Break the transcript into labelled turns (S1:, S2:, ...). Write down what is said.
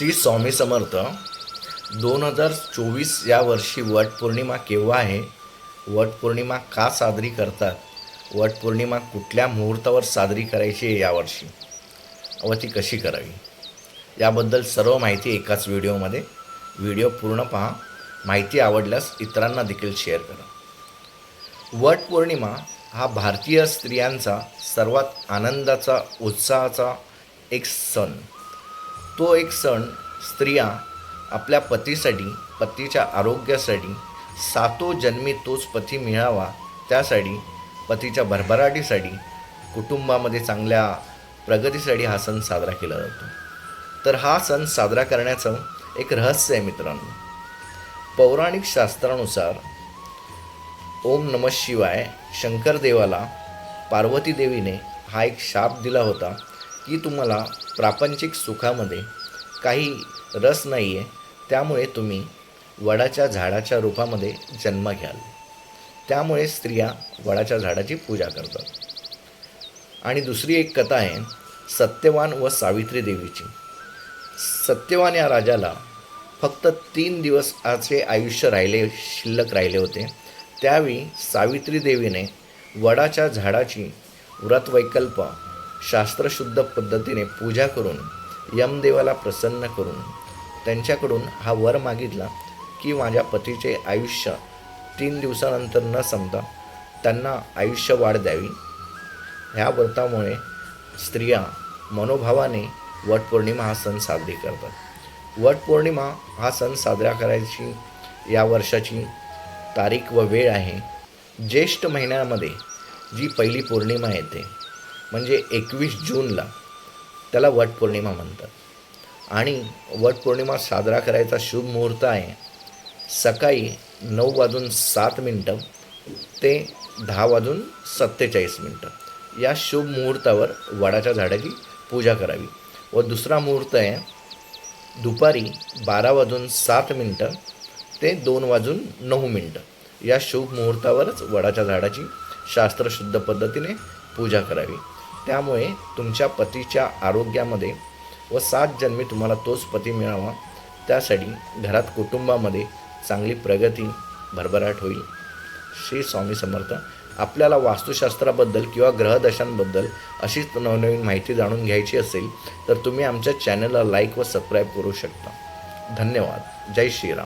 S1: श्री स्वामी समर्थ दोन हजार चोवीस या वर्षी वटपौर्णिमा केव्हा आहे? वटपौर्णिमा का साजरी करतात? वटपौर्णिमा कुठल्या मुहूर्तावर साजरी करायची आहे यावर्षी? व ती कशी करावी? याबद्दल सर्व माहिती एकाच व्हिडिओमध्ये. व्हिडिओ पूर्ण पहा. माहिती आवडल्यास इतरांना देखील शेअर करा. वटपौर्णिमा हा भारतीय स्त्रियांचा सर्वात आनंदाचा उत्साहाचा एक सण. तो एक सण स्त्रिया आपल्या पतीसाठी पतीच्या आरोग्यासाठी सातो जन्मी तोच पती मिळावा त्यासाठी पतीच्या भरभराटीसाठी कुटुंबामध्ये चांगल्या प्रगतीसाठी हा सण साजरा केला जातो. तर हा सण साजरा करण्याचं एक रहस्य आहे मित्रांनो. पौराणिक शास्त्रानुसार ओम नमः शिवाय शंकर देवाला पार्वती देवीने हा एक शाप दिला होता. की तुम्हाला प्रापंचिक सुखामध्ये काही रस नाही आहे त्यामुळे तुम्ही वडाच्या झाडाच्या रूपामध्ये जन्म घ्याल. त्यामुळे स्त्रिया वडाच्या झाडाची पूजा करतात. आणि दुसरी एक कथा आहे सत्यवान व सावित्री देवीची. सत्यवान या राजाला फक्त तीन दिवस आजचे आयुष्य राहिले शिल्लक राहिले होते. त्यावेळी सावित्री देवीने वडाच्या झाडाची व्रतवैकल्प शास्त्रशुद्ध पद्धतीने पूजा करून यमदेवाला प्रसन्न करून त्यांच्याकडून हा वर मागितला की माझ्या पतीचे आयुष्य तीन दिवसानंतर न संपता त्यांना आयुष्य वाढ द्यावी. ह्या व्रतामुळे स्त्रिया मनोभावाने वटपौर्णिमा हा सण साजरी करतात. वटपौर्णिमा हा सण साजरा करायची या वर्षाची तारीख व वेळ आहे. ज्येष्ठ महिन्यामध्ये जी पहिली पौर्णिमा येते म्हणजे एकवीस जूनला त्याला वटपौर्णिमा म्हणतात. आणि वटपौर्णिमा साजरा करायचा शुभ मुहूर्त आहे. सकाळी नऊ वाजून सात मिनटं ते दहा वाजून सत्तेचाळीस मिनटं. या शुभ मुहूर्तावर वडाच्या झाडाची पूजा करावी. व दुसरा मुहूर्त आहे दुपारी बारा वाजून सात मिनटं ते दोन वाजून नऊ मिनटं. या शुभ मुहूर्तावरच वडाच्या झाडाची शास्त्रशुद्ध पद्धतीने पूजा करावी. त्यामुळे तुमच्या पतीच्या आरोग्यामध्ये व सात जन्मी तुम्हाला तोच पती मिळावा. त्यासाठी घरात कुटुंबामध्ये चांगली प्रगती भरभराट होईल. श्री स्वामी समर्थ आपल्याला वास्तुशास्त्राबद्दल किंवा ग्रहदशांबद्दल अशीच नवनवीन माहिती जाणून घ्यायची असेल तर तुम्ही आमच्या चॅनलला लाईक व सबस्क्राईब करू शकता. धन्यवाद. जय श्रीराम.